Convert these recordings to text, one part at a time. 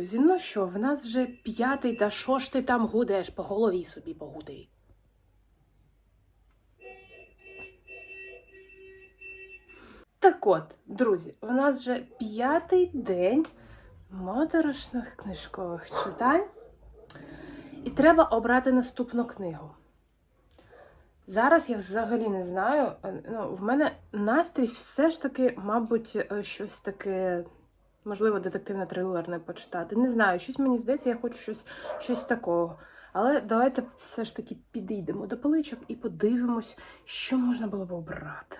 Друзі! Ну що, в нас вже п'ятий, та ти там гудеш? По голові собі погуди. Так от, друзі, в нас вже п'ятий день моторошних книжкових читань. І треба обрати наступну книгу. Зараз я взагалі не знаю. е, Ну, в мене настрій все ж таки, мабуть, е, щось таке, можливо, детективно-трилерне почитати. Не знаю, щось мені здається, я хочу щось, щось такого. Але давайте все ж таки підійдемо до поличок і подивимось, що можна було б обрати.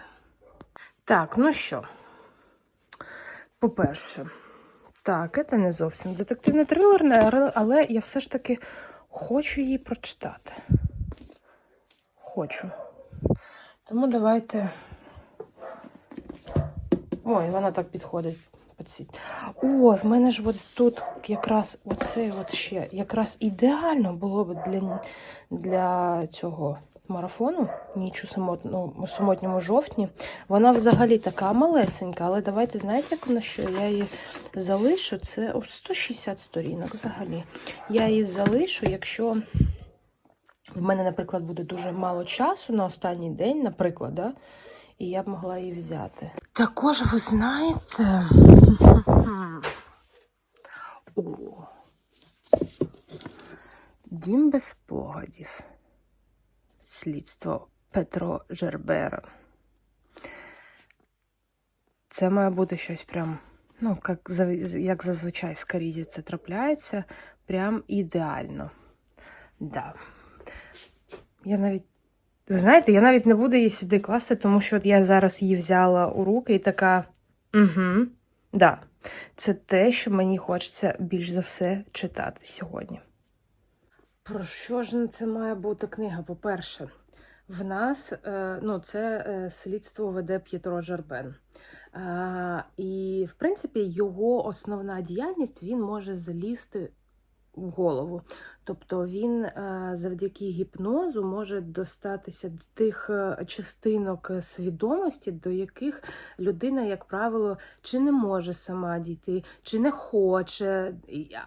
Так, ну що, по-перше, так, це не зовсім детективне трилерне, але я все ж таки хочу її прочитати. Хочу. Тому давайте. Ой, вона так підходить. Під ці. О, в мене ж от тут якраз оце от ще якраз ідеально було б для, для цього марафону ніч у самотному, самотньому жовтні. Вона взагалі така малесенька, але давайте знаєте, як вона що? Я її залишу. Це о, 160 сторінок взагалі. Я її залишу, якщо. В мене, наприклад, буде дуже мало часу на останній день, наприклад, да? І я б могла її взяти. Також ви знаєте. О. Дім без спогадів. Слідство Петро Жербера. Це має бути щось прям, ну, як, як зазвичай з Карізі це трапляється, прям ідеально. Да. Я навіть, ви знаєте, я навіть не буду її сюди класти, тому що от я зараз її взяла у руки і така. Угу, да, це те, що мені хочеться більш за все читати сьогодні. Про що ж це має бути книга? По-перше, в нас е, ну, це е, слідство веде П'єтро Жербен. Е, І, в принципі, його основна діяльність він може залізти в голову. Тобто він е, завдяки гіпнозу може достатися до тих е, частинок е, свідомості, до яких людина, як правило, чи не може сама дійти, чи не хоче.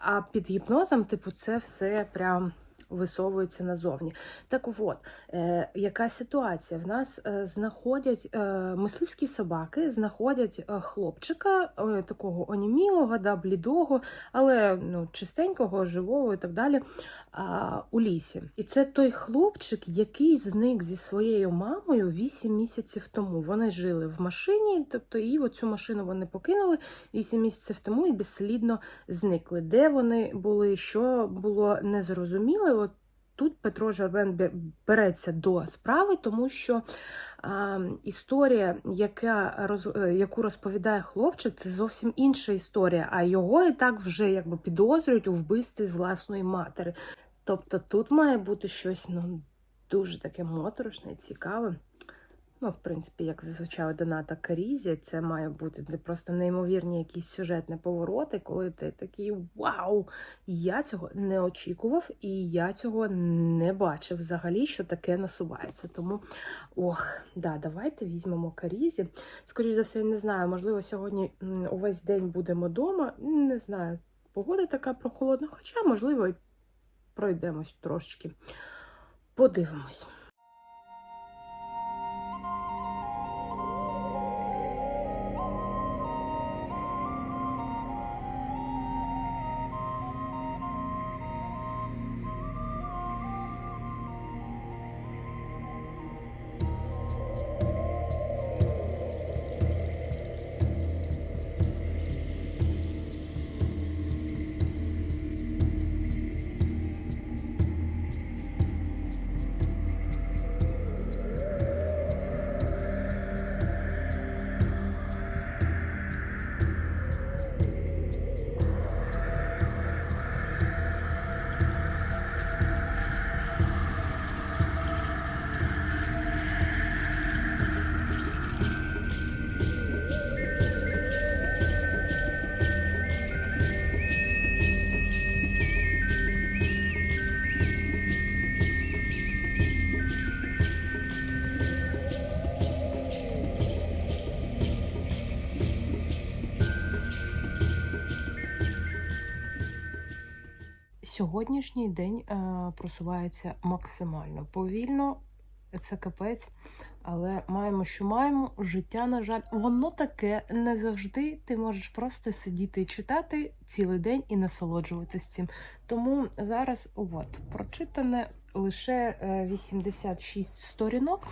А під гіпнозом, типу, це все прям. Висовується назовні. Так от, е, яка ситуація? В нас е, знаходять е, мисливські собаки, знаходять е, хлопчика, е, такого онімілого, да, блідого, але ну, чистенького, живого і так далі, а, у лісі. І це той хлопчик, який зник зі своєю мамою 8 місяців тому. Вони жили в машині, тобто і оцю машину вони покинули 8 місяців тому і безслідно зникли. Де вони були, що було незрозуміло. Тут Петро Жарбен береться до справи, тому що е, історія, яка роз, е, яку розповідає хлопчик, це зовсім інша історія. А його і так вже якби підозрюють у вбивстві власної матері. Тобто тут має бути щось ну, дуже таке моторошне, і цікаве. Ну, в принципі, як зазвичай Доната Карізі, це має бути просто неймовірні якісь сюжетні повороти, коли ти такий вау! Я цього не очікував, і я цього не бачив взагалі, що таке насувається. Тому, ох, да, давайте візьмемо Карізі. Скоріше за все, не знаю, можливо, сьогодні увесь день будемо вдома. Не знаю, погода така прохолодна, хоча, можливо, і пройдемось трошечки. Подивимось. Сьогоднішній день е, просувається максимально повільно. Це капець, але маємо, що маємо. Життя, на жаль, воно таке не завжди. Ти можеш просто сидіти і читати цілий день і насолоджуватися цим. Тому зараз, от, прочитане лише е, 86 сторінок.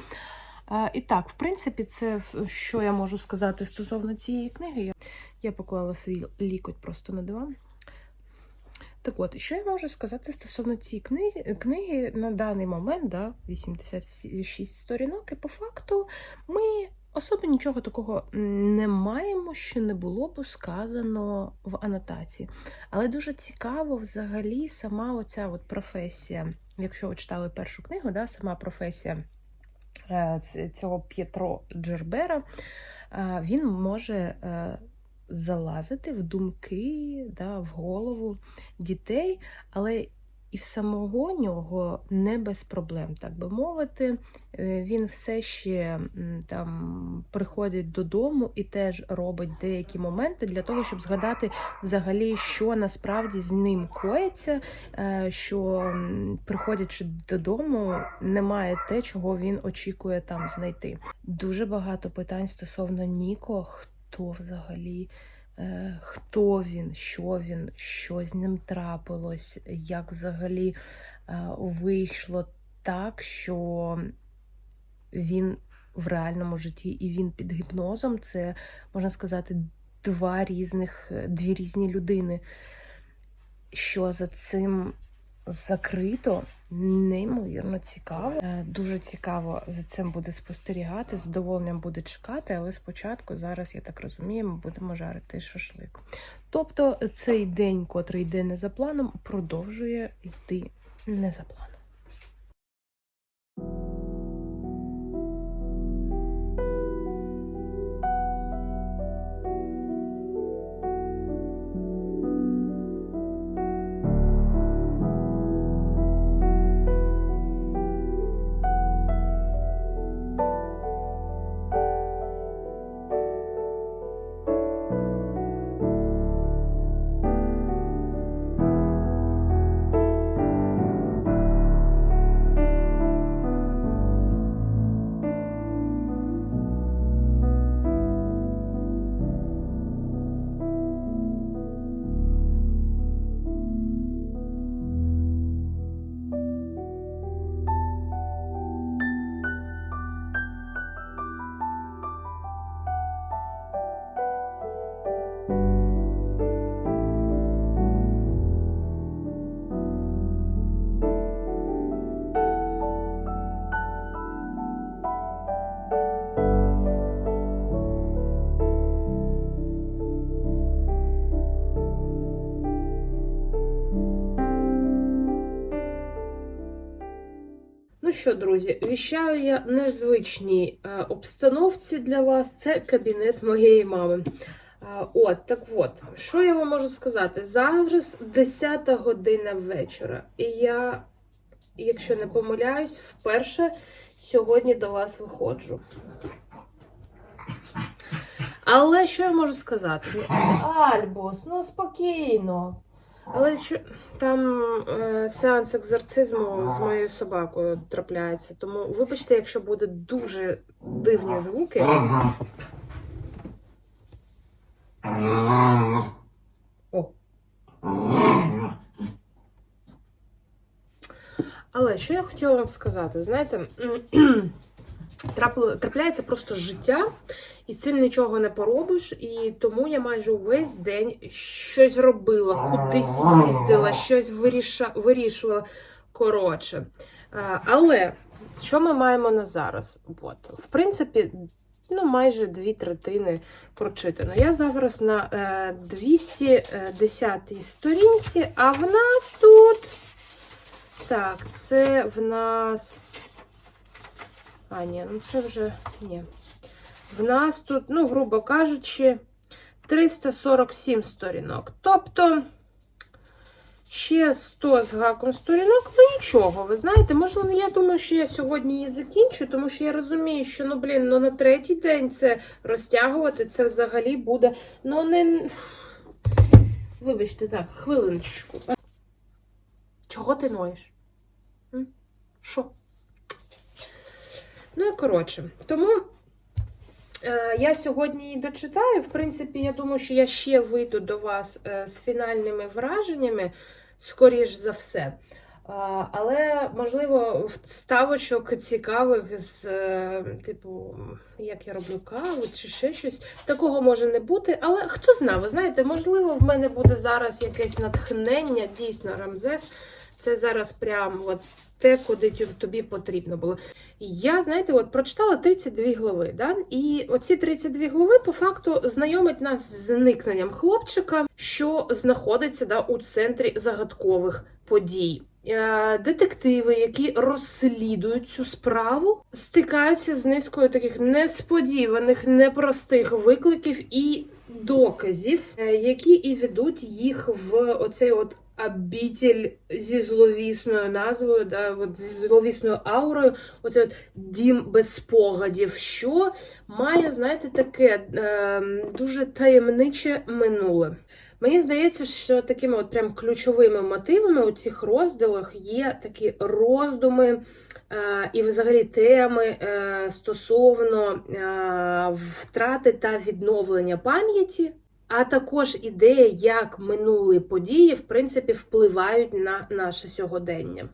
Е, І так, в принципі, це що я можу сказати стосовно цієї книги. Я поклала свій лікоть просто на диван. Так от, що я можу сказати стосовно цієї книги, книги на даний момент, да, 86 сторінок, і по факту ми особо нічого такого не маємо, що не було б сказано в анотації. Але дуже цікаво взагалі сама оця от професія, якщо ви читали першу книгу, да, сама професія е, цього П'єтро Джербера, е, він може е, залазити в думки, да, в голову дітей, але і в самого нього не без проблем, так би мовити. Е, Він все ще там приходить додому і теж робить деякі моменти для того, щоб згадати взагалі, що насправді з ним коїться, е, що приходячи додому, немає те, чого він очікує там знайти. Дуже багато питань стосовно Ніко, хто взагалі. е, Хто він, що він, що з ним трапилось, як взагалі е, вийшло так, що він в реальному житті і він під гіпнозом це, можна сказати, два різних, дві різні людини. Що за цим закрито, неймовірно цікаво. Е, Дуже цікаво за цим буде спостерігати, задоволенням буде чекати, але спочатку, зараз, я так розумію, ми будемо жарити шашлик. Тобто цей день, котрий йде не за планом, продовжує йти не за планом. Що, друзі, віщаю я незвичній е, обстановці для вас. Це кабінет моєї мами. Е, от, так от, що я вам можу сказати? Зараз 10 година вечора. І я, якщо не помиляюсь, вперше сьогодні до вас виходжу. Але що я можу сказати? Альбус, ну спокійно. Але що там е, сеанс екзорцизму з моєю собакою трапляється. Тому вибачте, якщо буде дуже дивні звуки. О. Але що я хотіла вам сказати, знаєте, трапляється просто життя, і з цим нічого не поробиш. І тому я майже увесь день щось робила, кудись їздила, щось вирішувала. Коротше. Але що ми маємо на зараз? От, в принципі, ну, майже дві третини прочитано. Я зараз на е, 210 сторінці, а в нас тут. Так, це в нас. А, ні, ну це вже ні. В нас тут, ну, грубо кажучи, 347 сторінок. Тобто ще 100 з гаком сторінок, ну нічого, ви знаєте, можливо, я думаю, що я сьогодні її закінчу, тому що я розумію, що ну, блін, ну на третій день це розтягувати, це взагалі буде. Ну, не. Вибачте, так, хвилиночку. Чого ти ноєш? Що? Ну і коротше, тому е, я сьогодні і дочитаю. В принципі, я думаю, що я ще вийду до вас е, з фінальними враженнями, скоріш за все. Але, можливо, вставочок цікавих з, е, типу, як я роблю каву чи ще щось. Такого може не бути. Але хто знає, ви знаєте, можливо, в мене буде зараз якесь натхнення, дійсно, Рамзес. Це зараз прям от те, куди тобі потрібно було. Я, знаєте, от прочитала 32 глави. Да? І оці 32 глави, по факту, знайомить нас з зникненням хлопчика, що знаходиться да, у центрі загадкових подій. Е, Детективи, які розслідують цю справу, стикаються з низкою таких несподіваних, непростих викликів і доказів, е, які і ведуть їх в оцей от обітель зі зловісною назвою, да, от зі зловісною аурою, оце от дім без спогадів, що має, знаєте, таке е, дуже таємниче минуле. Мені здається, що такими от прям ключовими мотивами у цих розділах є такі роздуми е, і взагалі теми е, стосовно е, втрати та відновлення пам'яті, а також ідея, як минулі події в принципі впливають на наше сьогодення.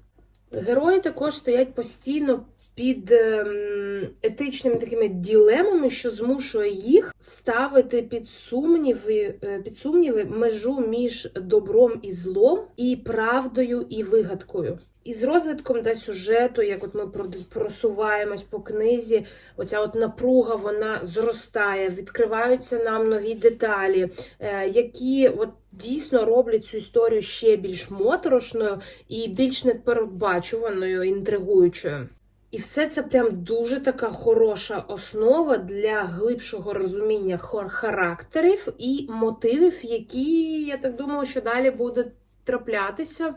Герої також стоять постійно під ем, етичними такими ділемами, що змушує їх ставити під сумніви, е, під сумніви межу між добром і злом, і правдою і вигадкою. І з розвитком да, сюжету, як от ми просуваємось по книзі, оця от напруга вона зростає, відкриваються нам нові деталі, е, які от дійсно роблять цю історію ще більш моторошною і більш непередбачуваною, інтригуючою. І все це прям дуже така хороша основа для глибшого розуміння характерів і мотивів, які, я так думаю, що далі буде траплятися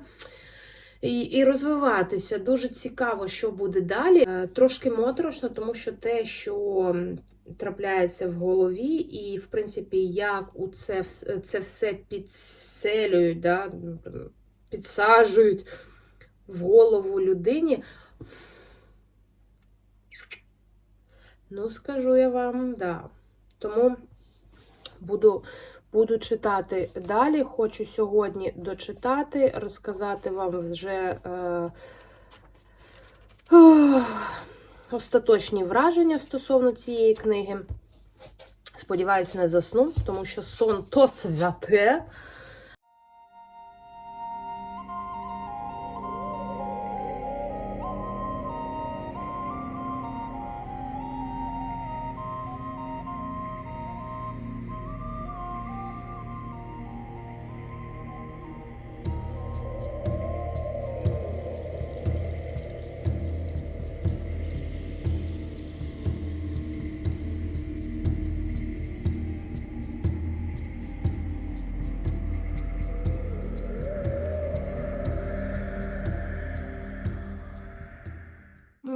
і, і розвиватися. Дуже цікаво, що буде далі. Е, Трошки моторошно, тому що те, що трапляється в голові, і, в принципі, як у це, це все підселюють, да, підсаджують в голову людині. Ну, скажу я вам, да. Тому буду, буду читати далі. Хочу сьогодні дочитати, розказати вам вже е, е, остаточні враження стосовно цієї книги. Сподіваюсь, не засну, тому що сон то святе.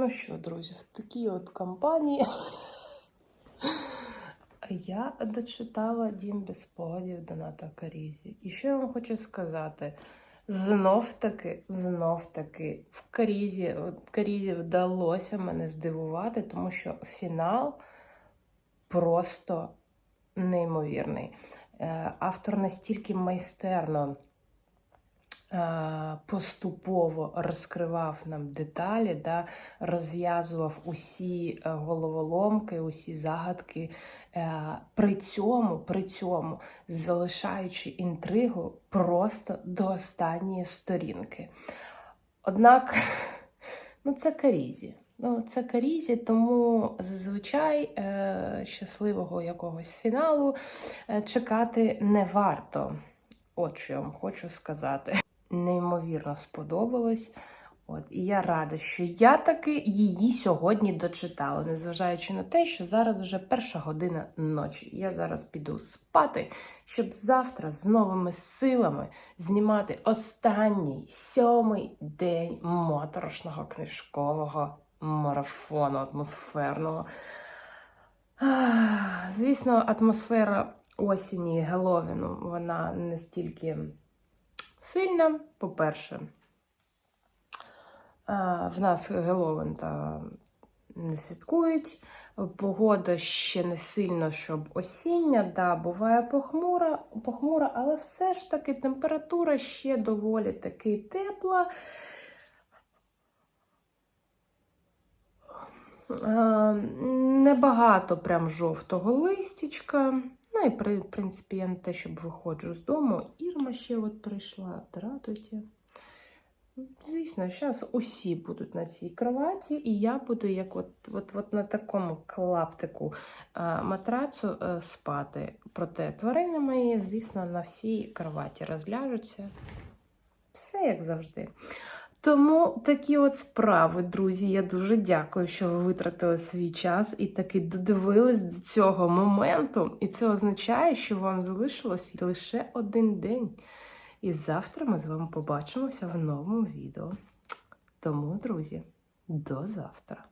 Ну що, друзі, в такій от компанії я дочитала Дім без спогадів Доната Карізі. І що я вам хочу сказати? Знов таки, знов таки, в Карізі, Карізі вдалося мене здивувати, тому що фінал просто неймовірний. Е, Автор настільки майстерно поступово розкривав нам деталі, да, розв'язував усі е, головоломки, усі загадки, е, при цьому, при цьому залишаючи інтригу просто до останньої сторінки. Однак, ну це Карізі. Ну, це Карізі, тому зазвичай е, щасливого якогось фіналу е, чекати не варто. От що я вам хочу сказати. Неймовірно сподобалось. От, і я рада, що я таки її сьогодні дочитала, незважаючи на те, що зараз вже перша година ночі. Я зараз піду спати, щоб завтра з новими силами знімати останній сьомий день моторошного книжкового марафону атмосферного. Звісно, атмосфера осені Геловіну, вона не стільки сильна, по-перше. В нас Геловин та не святкують. Погода ще не сильно, щоб осіння, да, буває похмура, похмура, але все ж таки температура ще доволі таки тепла. Е, Небагато прям жовтого листячка. Ну і при- в принципі я не те, щоб виходжу з дому. Ірма ще от прийшла, дратуйте. Звісно, зараз усі будуть на цій кроваті, і я буду як от, от, от на такому клаптику е, матрацу е, спати. Проте тварини мої, звісно, на всій кроваті розляжуться. Все як завжди. Тому такі от справи, друзі. Я дуже дякую, що ви витратили свій час і таки додивились до цього моменту. І це означає, що вам залишилось лише один день. І завтра ми з вами побачимося в новому відео. Тому, друзі, до завтра!